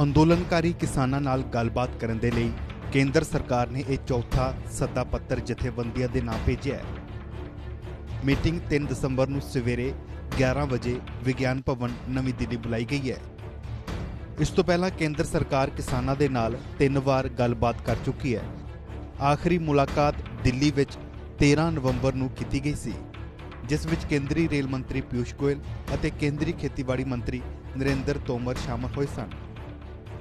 ਅੰਦੋਲਨਕਾਰੀ ਕਿਸਾਨਾਂ ਨਾਲ ਗੱਲਬਾਤ ਕਰਨ ਦੇ ਲਈ ਕੇਂਦਰ ਸਰਕਾਰ ਨੇ ਇਹ ਚੌਥਾ ਸੱਦਾ ਪੱਤਰ ਜਥੇਬੰਦੀਆਂ ਦੇ ਨਾਂ ਭੇਜਿਆ ਹੈ। ਮੀਟਿੰਗ 3 ਦਸੰਬਰ ਨੂੰ ਸਵੇਰੇ 11 ਵਜੇ ਵਿਗਿਆਨ ਭਵਨ ਨਵੀਂ ਦਿੱਲੀ ਬੁਲਾਈ ਗਈ ਹੈ। ਇਸ ਤੋਂ ਪਹਿਲਾਂ ਕੇਂਦਰ ਸਰਕਾਰ ਕਿਸਾਨਾਂ ਦੇ ਨਾਲ ਤਿੰਨ ਵਾਰ ਗੱਲਬਾਤ ਕਰ ਚੁੱਕੀ ਹੈ। ਆਖਰੀ ਮੁਲਾਕਾਤ ਦਿੱਲੀ ਵਿੱਚ 13 ਨਵੰਬਰ ਨੂੰ ਕੀਤੀ ਗਈ ਸੀ, ਜਿਸ ਵਿੱਚ ਕੇਂਦਰੀ ਰੇਲ ਮੰਤਰੀ ਪਿਊਸ਼ ਗੋਇਲ ਅਤੇ ਕੇਂਦਰੀ ਖੇਤੀਬਾੜੀ ਮੰਤਰੀ ਨਰਿੰਦਰ ਤੋਮਰ ਸ਼ਾਮਲ ਹੋਏ ਸਨ।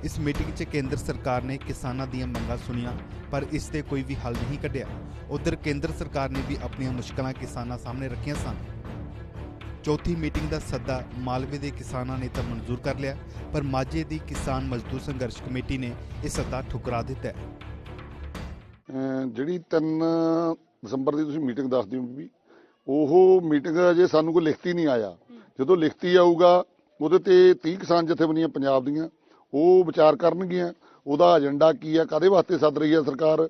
ਇਸ ਮੀਟਿੰਗ 'ਚ ਕੇਂਦਰ ਸਰਕਾਰ ਨੇ ਕਿਸਾਨਾਂ ਦੀਆਂ ਮੰਗਾਂ ਸੁਣੀਆਂ ਪਰ ਇਸ ਤੇ ਕੋਈ ਵੀ ਹੱਲ ਨਹੀਂ ਕੱਢਿਆ। ਉਧਰ ਕੇਂਦਰ ਸਰਕਾਰ ਨੇ ਵੀ ਆਪਣੀਆਂ ਮੁਸ਼ਕਲਾਂ ਕਿਸਾਨਾਂ ਸਾਹਮਣੇ ਰੱਖੀਆਂ ਸਨ। ਚੌਥੀ ਮੀਟਿੰਗ ਦਾ ਸੱਦਾ ਮਾਲਵੇ ਦੇ ਕਿਸਾਨਾਂ ਨੇ ਤਾਂ ਮਨਜ਼ੂਰ ਕਰ ਲਿਆ ਪਰ ਮਾਝੇ ਦੀ ਕਿਸਾਨ ਮਜ਼ਦੂਰ ਸੰਘਰਸ਼ ਕਮੇਟੀ ਨੇ ਇਹ ਸੱਦਾ ਠੁਕਰਾ ਦਿੱਤਾ ਜਿਹੜੀ 3 ਦਸੰਬਰ ਦੀ ਤੁਸੀਂ ਮੀਟਿੰਗ ਦੱਸਦੇ ਹੋ ਵੀ ਉਹ ਮੀਟਿੰਗ ਅਜੇ ਸਾਨੂੰ ਕੋਈ ਲਿਖਤੀ ਨਹੀਂ ਆਇਆ। ਜਦੋਂ ਲਿਖਤੀ ਆਊਗਾ ਉਹਦੇ ਤੇ 30 ਕਿਸਾਨ ਜਥੇਬੰਦੀਆਂ ਪੰਜਾਬ ਦੀਆਂ ਉਹ ਵਿਚਾਰ ਕਰਨਗੀਆਂ ਉਹਦਾ ਏਜੰਡਾ ਕੀ ਆ ਕਾਦੇ ਵਾਸਤੇ ਸੱਦ ਰਹੀ ਹੈ ਸਰਕਾਰ?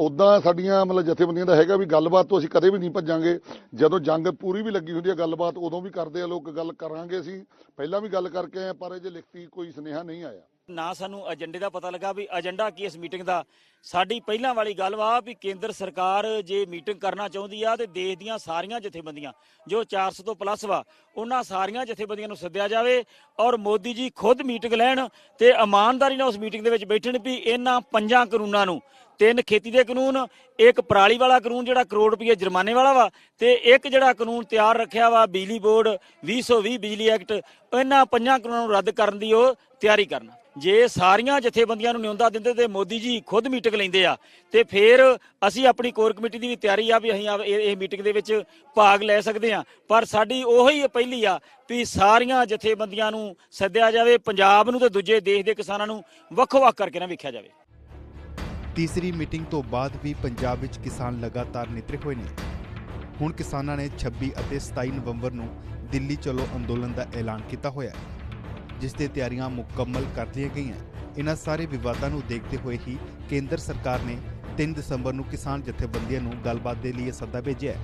ਉਦਾਂ ਸਾਡੀਆਂ ਮਤਲਬ ਜਥੇਬੰਦੀਆਂ ਦਾ ਹੈਗਾ ਵੀ ਗੱਲਬਾਤ ਤੋਂ ਅਸੀਂ ਕਦੇ ਵੀ ਨਹੀਂ ਭੱਜਾਂਗੇ। ਜਦੋਂ ਜੰਗ ਪੂਰੀ ਵੀ ਲੱਗੀ ਹੁੰਦੀ ਹੈ ਗੱਲਬਾਤ ਉਦੋਂ ਵੀ ਕਰਦੇ ਆ ਲੋਕ ਗੱਲ ਕਰਾਂਗੇ ਅਸੀਂ। ਪਹਿਲਾਂ ਵੀ ਗੱਲ ਕਰਕੇ ਆਏ ਹਾਂ, ਪਰ ਅਜੇ ਲਿਖਤੀ ਕੋਈ ਸੁਨੇਹਾ ਨਹੀਂ ਆਇਆ। ਨਾ ਸਾਨੂੰ ਏਜੰਡੇ ਦਾ ਪਤਾ ਲੱਗਾ ਵੀ ਏਜੰਡਾ ਕੀ ਇਸ ਮੀਟਿੰਗ ਦਾ। ਸਾਡੀ ਪਹਿਲਾਂ ਵਾਲੀ ਗੱਲ ਵਾ ਵੀ ਕੇਂਦਰ ਸਰਕਾਰ ਜੇ ਮੀਟਿੰਗ ਕਰਨਾ ਚਾਹੁੰਦੀ ਆ ਤੇ ਦੇਸ਼ ਦੀਆਂ ਸਾਰੀਆਂ ਜਥੇਬੰਦੀਆਂ, ਜੋ 400 ਤੋਂ ਪਲੱਸ ਵਾ, ਉਹਨਾਂ ਸਾਰੀਆਂ ਜਥੇਬੰਦੀਆਂ ਨੂੰ ਸੱਦਿਆ ਜਾਵੇ ਔਰ ਮੋਦੀ ਜੀ ਖੁਦ ਮੀਟਿੰਗ ਲੈਣ ਤੇ ਇਮਾਨਦਾਰੀ ਨਾਲ ਉਸ ਮੀਟਿੰਗ ਦੇ ਵਿੱਚ ਬੈਠਣ ਵੀ ਇਹਨਾਂ ਪੰਜਾਂ ਕਾਨੂੰਨਾਂ ਨੂੰ। ਤਿੰਨ ਖੇਤੀ ਦੇ ਕਾਨੂੰਨ, ਇੱਕ ਪਰਾਲੀ ਵਾਲਾ ਕਾਨੂੰਨ ਜਿਹੜਾ ਕਰੋੜ ਰੁਪਏ ਜੁਰਮਾਨੇ ਵਾਲਾ ਵਾ ਤੇ ਇੱਕ ਜਿਹੜਾ ਕਾਨੂੰਨ ਤਿਆਰ ਰੱਖਿਆ ਵਾ ਬਿਜਲੀ ਬੋਰਡ 2020 ਬਿਜਲੀ ਐਕਟ, ਇਹਨਾਂ ਪੰਜਾਂ ਕਾਨੂੰਨਾਂ ਨੂੰ ਰੱਦ ਕਰਨ ਦੀ ਉਹ ਤਿਆਰੀ ਕਰਨਾ। ਜੇ ਸਾਰੀਆਂ ਜਥੇਬੰਦੀਆਂ ਨੂੰ ਨਿਉਂਦਾ ਦਿੰਦੇ ਤੇ ਮੋਦੀ ਜੀ ਖੁਦ ਮੀਟਿੰਗ ਲੈਂਦੇ ਆ, ਤੇ ਫਿਰ ਅਸੀਂ ਆਪਣੀ ਕੋਰ ਕਮੇਟੀ ਦੀ ਵੀ ਤਿਆਰੀ ਆ ਵੀ ਅਸੀਂ ਆ- ਇਹ ਇਹ ਮੀਟਿੰਗ ਦੇ ਵਿੱਚ ਭਾਗ ਲੈ ਸਕਦੇ ਆ। ਪਰ ਸਾਡੀ ਉਹੀ ਪਹਿਲੀ ਆ ਵੀ ਸਾਰੀਆਂ ਜਥੇਬੰਦੀਆਂ ਨੂੰ ਸੱਦਿਆ ਜਾਵੇ, ਪੰਜਾਬ ਨੂੰ ਤੇ ਦੂਜੇ ਦੇਸ਼ ਦੇ ਕਿਸਾਨਾਂ ਨੂੰ ਵੱਖੋ-ਵੱਖ ਕਰਕੇ ਨਾ ਵੇਖਿਆ ਜਾਵੇ। ਤੀਸਰੀ ਮੀਟਿੰਗ ਤੋਂ ਬਾਅਦ ਵੀ ਪੰਜਾਬ ਵਿੱਚ ਕਿਸਾਨ ਲਗਾਤਾਰ ਨਿਤਰੇ ਹੋਏ ਨੇ। ਹੁਣ ਕਿਸਾਨਾਂ ਨੇ 26 ਅਤੇ 27 ਨਵੰਬਰ ਨੂੰ ਦਿੱਲੀ ਚਲੋ ਅੰਦੋਲਨ ਦਾ ਐਲਾਨ ਕੀਤਾ ਹੋਇਆ ਹੈ। ਜਿਸ ਤੇ ਤਿਆਰੀਆਂ ਮੁਕੰਮਲ ਕਰ ਲਈਆਂ ਗਈਆਂ। ਇਹਨਾਂ ਸਾਰੇ ਵਿਵਾਦਾਂ ਨੂੰ ਦੇਖਦੇ ਹੋਏ ਹੀ ਕੇਂਦਰ ਸਰਕਾਰ ਨੇ 3 ਦਸੰਬਰ ਨੂੰ ਕਿਸਾਨ ਜਥੇਬੰਦੀਆਂ ਨੂੰ ਗੱਲਬਾਤ ਦੇ ਲਈ ਇਹ ਸੱਦਾ ਭੇਜਿਆ ਹੈ।